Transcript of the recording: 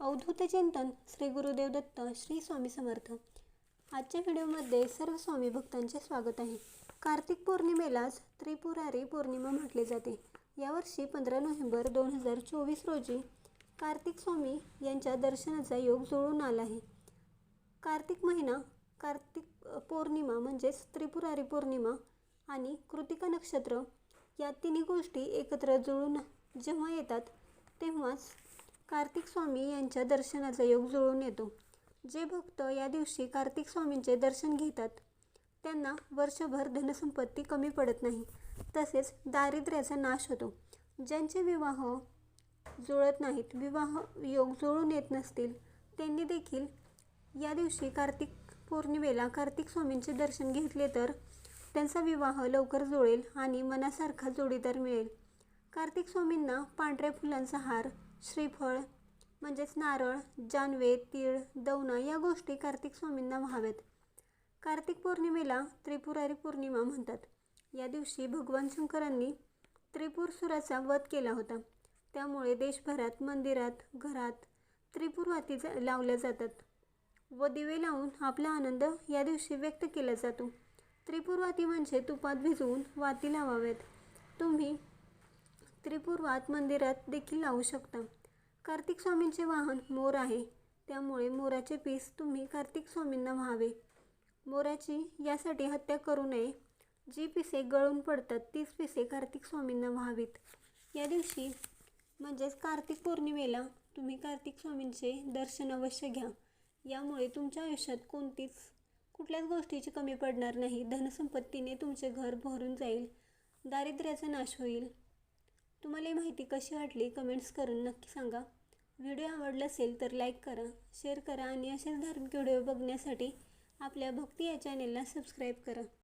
अवधूत चिंतन श्री गुरुदेव दत्त श्री स्वामी समर्थ. आजच्या व्हिडिओमध्ये सर्व स्वामी भक्तांचे स्वागत आहे. कार्तिक पौर्णिमेलाच त्रिपुरारी पौर्णिमा म्हटले जाते. यावर्षी पंधरा नोव्हेंबर दोन हजार चोवीस रोजी कार्तिक स्वामी यांच्या दर्शनाचा योग जुळून आला आहे. कार्तिक महिना कार्तिक पौर्णिमा म्हणजेच त्रिपुरारी पौर्णिमा आणि कृतिका नक्षत्र या तिन्ही गोष्टी एकत्र जुळून जेव्हा येतात तेव्हाच कार्तिक स्वामी यांच्या दर्शनाचा योग जुळून येतो. जे भक्त या दिवशी कार्तिक स्वामींचे दर्शन घेतात त्यांना वर्षभर धनसंपत्ती कमी पडत नाही. तसेच दारिद्र्याचा नाश होतो. ज्यांचे विवाह जुळत नाहीत विवाह योग जुळून येत नसतील त्यांनी देखील या दिवशी कार्तिक पौर्णिमेला कार्तिक स्वामींचे दर्शन घेतले तर त्यांचा विवाह लवकर जुळेल आणि मनासारखा जोडीदार मिळेल. कार्तिक स्वामींना पांढऱ्या फुलांचा हार श्रीफळ म्हणजेच नारळ जानवे तीळ दवना या गोष्टी कार्तिक स्वामींना व्हाव्यात. कार्तिक पौर्णिमेला त्रिपुरारी पौर्णिमा म्हणतात. या दिवशी भगवान शंकरांनी त्रिपुरसुराचा वध केला होता. त्यामुळे देशभरात मंदिरात घरात त्रिपुरवाती जा लावल्या जातात. व दिवे लावून आपला आनंद या दिवशी व्यक्त केला जातो. त्रिपुरवाती म्हणजे तुपात भिजवून वाती लावाव्यात. तुम्ही त्रिपुरवात मंदिरात देखील लावू शकता. कार्तिक स्वामींचे वाहन मोर आहे. त्यामुळे मोराचे पीस तुम्ही कार्तिक स्वामींना व्हावे. मोराची यासाठी हत्या करू नये. जी पिसे गळून पडतात तीच पिसे कार्तिक स्वामींना व्हावीत. या दिवशी म्हणजेच कार्तिक पौर्णिमेला तुम्ही कार्तिक स्वामींचे दर्शन अवश्य घ्या. यामुळे तुमच्या आयुष्यात कोणतीच कुठल्याच गोष्टीची कमी पडणार नाही. धनसंपत्तीने तुमचे घर भरून जाईल. दारिद्र्याचा नाश होईल. तुम्हाला ही माहिती कशी वाटली कमेंट्स करून नक्की सांगा. व्हिडिओ आवडला असेल तर लाईक करा शेअर करा आणि असेच धार्मिक व्हिडिओ बघण्यासाठी आपल्या भक्ती या चॅनेलला सबस्क्राईब करा.